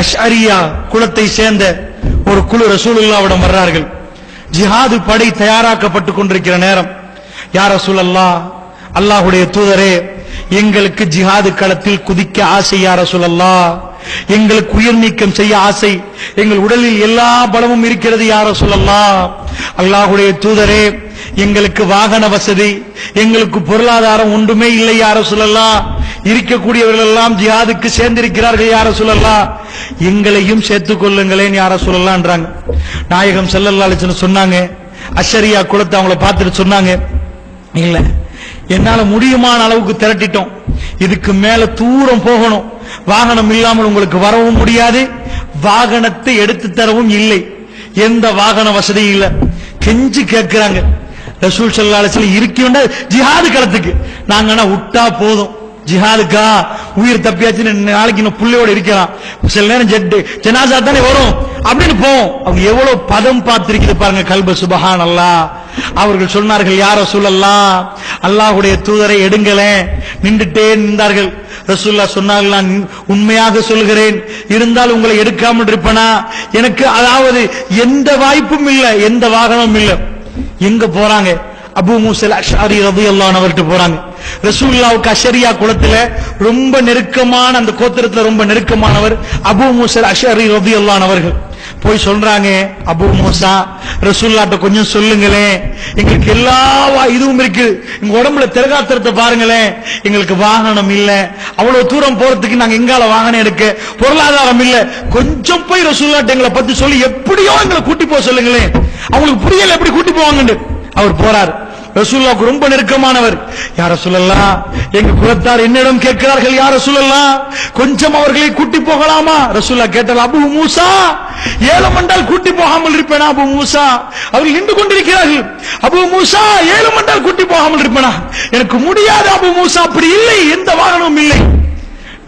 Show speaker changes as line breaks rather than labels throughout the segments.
அஷ்அரியா குலத்தை சேர்ந்த ஒரு குழு ரசூலுல்லாவிடம் வர்றார்கள். ஜிஹாது படை தயாராக்கப்பட்டு கொண்டிருக்கிற நேரம். யார் ரசூலல்லா அல்லாஹுடைய தூதரே எங்களுக்கு ஜிஹாது களத்தில் குதிக்க ஆசை யார் ரசூலல்லா. எங்களுக்கு உயிர் நீக்கம் செய்ய ஆசை. எங்கள் உடலில் எல்லா பலமும் இருக்கிறது யார் ரசூலல்லா. அல்லாஹுடைய தூதரே எங்களுக்கு வாகன வசதி எங்களுக்கு பொருளாதாரம் ஒன்றுமே இல்லை யார சொல்லலாம் இருக்கக்கூடியவர்கள் எல்லாம் ஜிஹாதுக்கு சேர்ந்திருக்கிறார்கள் யார சொல்லலாம் எங்களையும் சேர்த்துக் கொள்ளுங்களேன் யார சொல்லலாம்ன்றாங்க நாயகம் செல்லல்லா சொன்னாங்க. அஷரியா குலத்தை அவங்கள பார்த்துட்டு சொன்னாங்க. இல்ல என்னால முடியுமான அளவுக்கு திரட்டிட்டோம். இதுக்கு மேல தூரம் போகணும். வாகனம் இல்லாமல் உங்களுக்கு வரவும் முடியாது. வாகனத்தை எடுத்து தரவும் இல்லை. எந்த வாகன வசதியும் இல்ல. கெஞ்சி கேட்கிறாங்க. ரசூல் ஸல்லல்லாஹு இருக்கின்ற ஜிஹாது களத்துக்கு. நாங்க ஆனா விட்டா போதும். ஜிஹாதுக்கா உயிர் தப்பியாச்சு நாளைக்கு இன்னும் புள்ளையோட இருக்கலாம். சில நேரம் ஜெட்டு ஜனாசா தானே வரும். அப்படின்னு போவோம். அவங்க எவ்வளவு பதம் பார்த்திருக்கிறது பாருங்க கல்ப சுபஹான் அல்லாஹ் அவர்கள் சொன்னார்கள் யார சொல்லலாம் அல்லாஹுடைய தூதரை எடுங்களேன். நின்றுட்டே நின்றார்கள். ரசூல்லா சொன்னார்கள் நான் உண்மையாக சொல்கிறேன். இருந்தால் உங்களை எடுக்காமல் இருப்பனா? எனக்கு அதாவது எந்த வாய்ப்பும் இல்லை எந்த வாகனமும் இல்லை. எங்க போறாங்க? அபு மூசல் அஷாரி ரதியல்லான் அவர்கிட்ட போறாங்க. ரசூல்லாவுக்கு அஷரியா குளத்துல ரொம்ப நெருக்கமான அந்த கோத்திரத்துல ரொம்ப நெருக்கமானவர் அபு மூசர் அஷரி ரபி அவர்கள். போய் சொல்றாங்க அபு மோசா ரசூல்லாட்ட கொஞ்சம் சொல்லுங்களேன். எங்களுக்கு எல்லா இதுவும் இருக்கு. எங்க உடம்புல திரகாத்திரத்தை பாருங்களேன். எங்களுக்கு வாகனம் இல்ல. அவ்வளவு தூரம் போறதுக்கு நாங்க எங்கால வாகனம் எடுக்க? பொருளாதாரம் இல்ல. கொஞ்சம் போய் ரசூல்லாட்ட எங்களை பத்தி சொல்லி எப்படியோ எங்களை கூட்டி போக சொல்லுங்களேன். அவங்களுக்கு புரியல எப்படி கூட்டி போவாங்கன்னு. அவர் போறாரு. ரசூல்லாவுக்கு ரொம்ப நெருக்கமானவர். யார சொல்லலாம் எங்க குலத்தார் என்னிடம் கேட்கிறார்கள் யார சொல்லலாம் கொஞ்சம் அவர்களை கூட்டி போகலாமா? ரசூல்லா கேட்டால் அபு மூசா ஏலம் என்றால் கூட்டி போகாமல் இருப்பேனா அபு மூசா? அவர்கள் நின்று கொண்டிருக்கிறார்கள் அபு மூசா ஏலம் என்றால் கூட்டி போகாமல் இருப்பேனா? எனக்கு முடியாது அபு மூசா அப்படி இல்லை எந்த வாகனமும் இல்லை.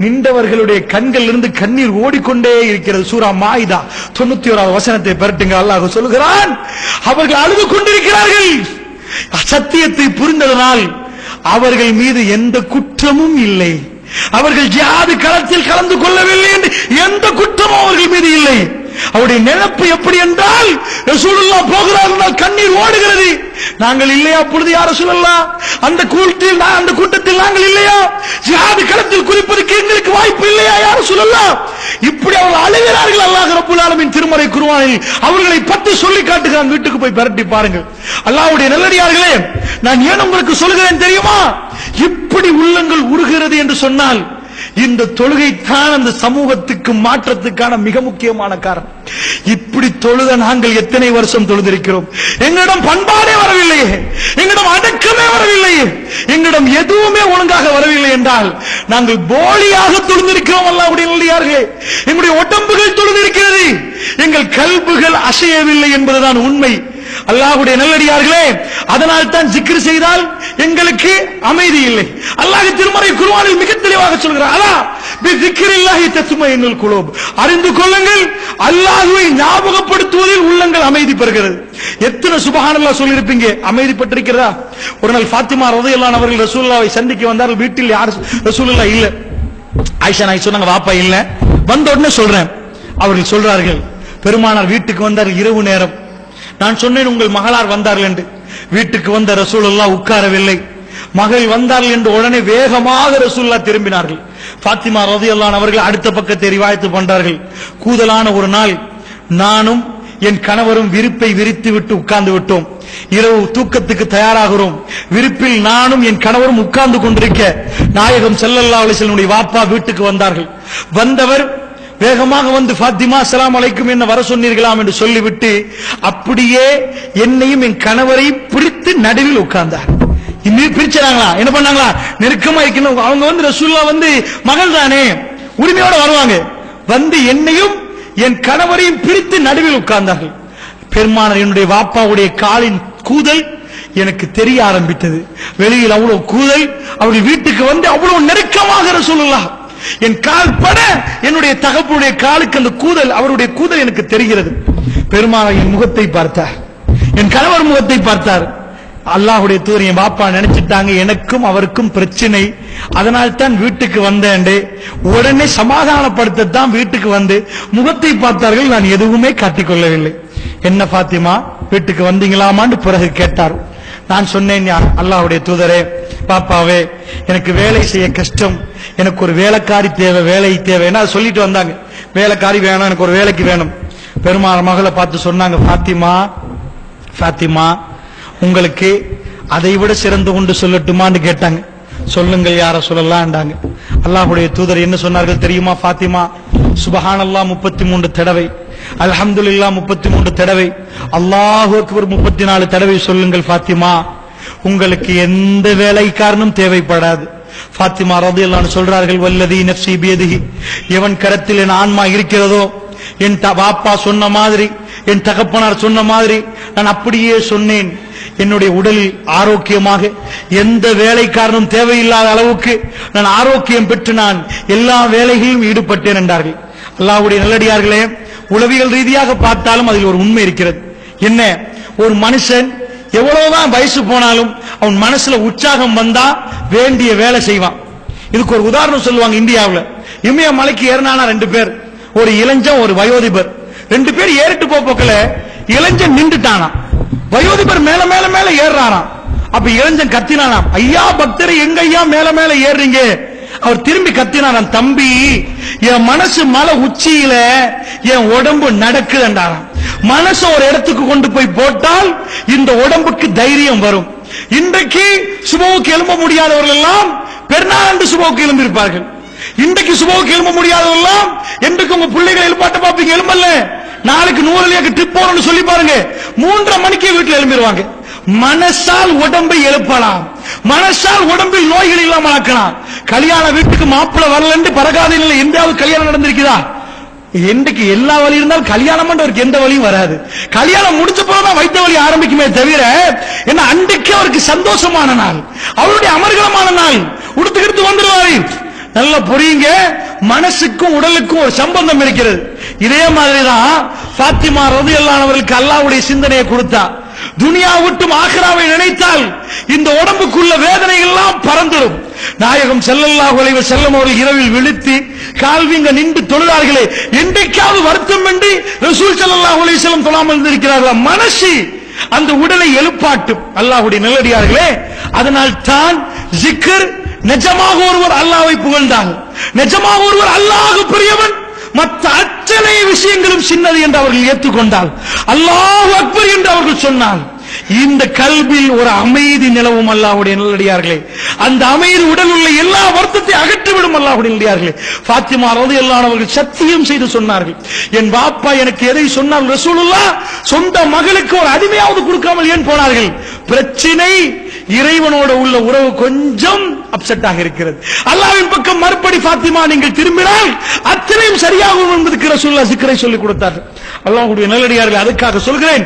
நின்றவர்களுடைய கண்கள் இருந்து கண்ணீர் ஓடிக்கொண்டே இருக்கிறது சூரா மாயிதா தொண்ணூத்தி ஓராவது வசனத்தை பெறட்டுங்க அல்லாஹ் சொல்லுகிறான். அவர்கள் அழுது கொண்டிருக்கிறார்கள். சத்தியத்தை புரிந்ததனால் அவர்கள் மீது எந்த குற்றமும் இல்லை. அவர்கள் ஜிஹாது களத்தில் கலந்து கொள்ளவில்லை என்று எந்த குற்றமும் அவர்கள் மீது இல்லை. அவருடைய நினைப்பு எப்படி என்றால் ரசூலுல்லா போகிறார்கள் கண்ணீர் ஓடுகிறது. நாங்கள் இல்லையா பொழுது யார சொல்லலாம் அந்த கூட்டத்தில் நான் அந்த கூட்டத்தில் நாங்கள் இல்லையா? ஜிஹாது களத்தில் குறிப்பதற்கு எங்களுக்கு வாய்ப்பு இல்லையா யார சொல்லலாம் இப்படி அவர்கள் அழுகிறார்கள் அல்லாஹ் ரப்பல் ஆலமீன் திருமறை குருவானி அவர்களை பற்றி சொல்லி காட்டுகிறான். வீட்டுக்கு போய் பரட்டி பாருங்க அல்லாஹ்வுடைய நல்லடியார்களே நான் ஏன் உங்களுக்கு சொல்கிறேன் தெரியுமா? இப்படி உள்ளங்கள் உருகிறது என்று சொன்னால் இந்த தொழுகை தான் அந்த சமூகத்துக்கு மாற்றத்துக்கான மிக முக்கியமான காரணம். இப்படி தொழுத நாங்கள் எத்தனை வருஷம் தொழுதிருக்கிறோம்? எங்களிடம் பண்பாடே வரவில்லையே. எங்களிடம் அடக்கமே வரவில்லையே. எங்களிடம் எதுவுமே ஒழுங்காக வரவில்லை என்றால் நாங்கள் போலியாக தொழுந்திருக்கிறோம் அல்லாவுடைய நல்லியார்களே எங்களுடைய உடம்புகள் தொழுந்திருக்கிறது. எங்கள் கல்புகள் அசையவில்லை என்பதுதான் உண்மை. அல்லாஹுடைய நல்லடியார்களே அதனால் தான் ஜிக்ரு செய்தால் எங்களுக்கு அமைதி இல்லை. அல்லாஹ் திருமறை குருவானில் மிக தெளிவாக சொல்கிறார் அலா அறிந்து கொள்ளுங்கள் அல்லாஹுவை ஞாபகப்படுத்துவதில் உள்ளங்கள் அமைதி பெறுகிறது. எத்தனை சுபகானல்லா சொல்லியிருப்பீங்க? அமைதி பெற்றிருக்கிறதா ஒரு நாள் பாத்திமா ரதையெல்லாம் அவர்கள் ரசூல்லாவை சந்திக்க வந்தார்கள். வீட்டில் யார் ரசூல்லா இல்ல. ஆயிஷா நாய் சொன்னாங்க வாப்பா இல்ல. வந்த உடனே சொல்றேன். அவர்கள் சொல்றார்கள் பெருமானார் வீட்டுக்கு வந்தார் இரவு நேரம். நான் சொன்னேன் உங்கள் மகளார் வந்தார்கள் என்று. வீட்டுக்கு வந்த ரசூல் எல்லாம் உட்காரவில்லை. மகள் வந்தார்கள் என்று உடனே வேகமாக ரசூல்லா திரும்பினார்கள். பாத்திமா ரதியல்லான் அவர்கள் அடுத்த பக்கத்தை ரிவாயத்து பண்றார்கள். கூதலான ஒரு நாள் நானும் என் கணவரும் விருப்பை விரித்து விட்டு உட்கார்ந்து விட்டோம். இரவு தூக்கத்துக்கு தயாராகிறோம். விருப்பில் நானும் என் கணவரும் உட்கார்ந்து கொண்டிருக்க நாயகம் செல்லல்லா அலைஹி வாப்பா வீட்டுக்கு வந்தார்கள். வந்தவர் வேகமாக வந்து பாத்திமா சலாம் அலைக்கும் என்ன வர சொன்னீர்களாம்? என்று சொல்லிவிட்டு அப்படியே என்னையும் என் கணவரையும் பிடித்து நடுவில் உட்கார்ந்தார். பிரிச்சாங்களா என்ன பண்ணாங்களா? நெருக்கமா இருக்கணும். அவங்க வந்து ரசூல்லா வந்து மகள் தானே. உரிமையோட வருவாங்க. வந்து என்னையும் என் கணவரையும் பிரித்து நடுவில் உட்கார்ந்தார்கள். பெருமானர் என்னுடைய வாப்பாவுடைய காலின் கூதல் எனக்கு தெரிய ஆரம்பித்தது. வெளியில் அவ்வளவு கூதல் அவர்கள் வீட்டுக்கு வந்து அவ்வளவு நெருக்கமாக சொல்லலாம் என் கால் பட என்னுடைய தகப்பனுடைய காலுக்கு அந்த கூதல் அவருடைய கூதல் எனக்கு தெரிகிறது. பெருமானார் என் முகத்தை பார்த்தார். என் கணவர் முகத்தை பார்த்தார். அல்லாஹுடைய தூரிய பாப்பா நினைச்சிட்டாங்க. எனக்கும் அவருக்கும் பிரச்சனை. அதனால் தான் வீட்டுக்கு வந்தேன் உடனே சமாதானப்படுத்தத்தான் வீட்டுக்கு வந்து முகத்தை பார்த்தார்கள். நான் எதுவுமே காட்டிக்கொள்ளவில்லை. என்ன பாத்திமா வீட்டுக்கு வந்தீங்களாமான்னு பிறகு கேட்டார். நான் சொன்னேன் அல்லாஹுடைய தூதரே பாப்பாவே எனக்கு வேலை செய்ய கஷ்டம். எனக்கு ஒரு வேலைக்காரி தேவை வேலை தேவை. சொல்லிட்டு வந்தாங்க. வேலைக்காரி வேணும் எனக்கு ஒரு வேலைக்கு வேணும். பெருமாள் மகளை பார்த்து சொன்னாங்க பாத்திமா பாத்திமா உங்களுக்கு அதை விட சிறந்து கொண்டு சொல்லட்டுமான்னு கேட்டாங்க. சொல்லுங்கள் யார சொல்லலாம்டாங்க அல்லாஹுடைய தூதர் என்ன சொன்னார்கள் தெரியுமா பாத்திமா சுபஹானல்லா முப்பத்தி மூன்று தடவை. அல்ஹம்துலில்லாஹ் முப்பத்தி மூன்று தடவை. அல்லாஹு அக்பர் முப்பத்தி நாலு தடவை சொல்லுங்கள் பாத்திமா உங்களுக்கு எந்த வேலைக்காரனும் தேவைப்படாது. ஃபாத்திமா ரதியல்லாஹு சொல்றார்கள் வல்லதி நஃப்சி பியதிகி எவன் கரத்தில் என் ஆன்மா இருக்கிறதோ என் த- பாப்பா சொன்ன மாதிரி என் தகப்பனார் சொன்ன மாதிரி நான் அப்படியே சொன்னேன். என்னுடைய உடலில் ஆரோக்கியமாக எந்த வேலைக்காரனும் தேவையில்லாத அளவுக்கு நான் ஆரோக்கியம் பெற்று நான் எல்லா வேலைகளிலும் ஈடுபட்டேன் என்றார்கள். அல்லாவுடைய நல்லடியார்களே உளவியல் ரீதியாக பார்த்தாலும் அதில் ஒரு உண்மை இருக்கிறது. என்ன? ஒரு மனுஷன் எவ்வளவுதான் வயசு போனாலும் அவன் மனசுல உற்சாகம் வந்தா வேண்டிய வேலை செய்வான். இதுக்கு ஒரு உதாரணம் சொல்லுவாங்க இந்தியாவில். இமய மலைக்கு ஏறினானா ரெண்டு பேர். ஒரு இளைஞன் ஒரு வயோதிபர். ரெண்டு பேர் ஏறிட்டு போக்கல இளைஞன் நின்றுட்டானா வயோதிபர் மேல மேல மேல ஏறாராம் அப்ப இளைஞன் கத்தினானாம். ஐயா பக்தர் எங்க ஐயா மேல மேல ஏறீங்க அவர் திரும்பி கத்தினாராம் தம்பி என் மனசு மலை உச்சியில என் உடம்பு நடக்குதுன்றாராம். மனசு ஒரு இடத்துக்கு கொண்டு போய் போட்டால் இந்த உடம்புக்கு தைரியம் வரும். இன்றைக்கு சுபவுக்கு எழும்ப முடியாதவர்கள் எல்லாம் பெருநாள் சுபவுக்கு எழும்பியிருப்பார்கள். இன்றைக்கு சுபவுக்கு எழும்ப முடியாதவெல்லாம் என்றைக்கு உங்க பிள்ளைகளை எழுப்பாட்ட பார்ப்பீங்க எழும்பல்ல. நாளைக்கு நூறுலையாக்கு ட்ரிப் போறோம்னு சொல்லி பாருங்க. மூன்றரை மணிக்கு வீட்டுல எழும்பிடுவாங்க மனசால் உடம்பை எழுப்பலாம். மனசால் உடம்பில் நோய்கள் இல்லாமல் ஆக்கலாம். கல்யாண வீட்டுக்கு மாப்பிள்ளை வரலன்னு நிலை எந்தாவது கல்யாணம் நடந்திருக்குதா? என்றைக்கு எல்லா வழி இருந்தாலும் கல்யாணம் அவருக்கு எந்த வழியும் வராது. கல்யாணம் முடிச்ச போதுதான் வைத்த வழி ஆரம்பிக்குமே தவிர என்ன அன்றைக்கு அவருக்கு சந்தோஷமான நாள். அவருடைய அமர்கலமான நாள். உடுத்துக்கிட்டு வந்துருவாரு நல்லா புரியுங்க. மனசுக்கும் உடலுக்கும் ஒரு சம்பந்தம் இருக்கிறது. இதே மாதிரிதான் பாத்திமா ரது அவர்களுக்கு அல்லாவுடைய சிந்தனையை கொடுத்தா துனியா விட்டும் ஆக்ராவை நினைத்தால் இந்த உடம்புக்குள்ள வேதனை எல்லாம் பறந்துடும். நாயகம் செல்லல்லா உழைவு செல்லும் அவர்கள் இரவில் விழுத்தி கால்விங்க நின்று தொழுதார்களே என்றைக்காவது வருத்தம் என்று ரசூல் செல்லல்லா உழைவு செல்லும் தொழாமல் இருந்திருக்கிறார்களா? மனசு அந்த உடலை எழுப்பாட்டும். அல்லாஹுடைய நல்லடியார்களே அதனால் தான் ஜிக்கர் நிஜமாக ஒருவர் அல்லாவை புகழ்ந்தாங்க நிஜமாக ஒருவர் அல்லாஹ் பெரியவன். மற்ற அத்தனை விஷயங்களும் சின்னது என்று அவர்கள் ஏற்றுக்கொண்டால் அல்லாஹ் அக்பர் என்று அவர்கள் சொன்னால் இந்த கல்வியில் ஒரு அமைதி நிலவும் அல்லாஹ்வுடைய நல்லடியார்களே அந்த அமைதி உடல் உள்ள எல்லா வருத்தத்தை அகற்றிவிடும் அல்லாஹ்வுடைய நல்லடியார்களே பாத்திமா ரலியல்லாஹு எல்லானவர்கள் சத்தியம் செய்து சொன்னார்கள். என் பாப்பா எனக்கு எதை சொன்னால் ரசூலுல்லா சொந்த மகளுக்கு ஒரு அடிமையாவது கொடுக்காமல் ஏன் போனார்கள்? பிரச்சனை இறைவனோட உள்ள உறவு கொஞ்சம் அப்செட் ஆக இருக்கிறது. அல்லாஹ்வின் பக்கம் மறுபடி பாத்திமா நீங்கள் திரும்பினால் அத்தனையும் சரியாகும் என்பதற்கு ரசூலுல்லாஹ் சிக்கரை சொல்லிக் கொடுத்தார் அல்லாஹுடைய நல்லடியார்கள் அதுக்காக சொல்கிறேன்.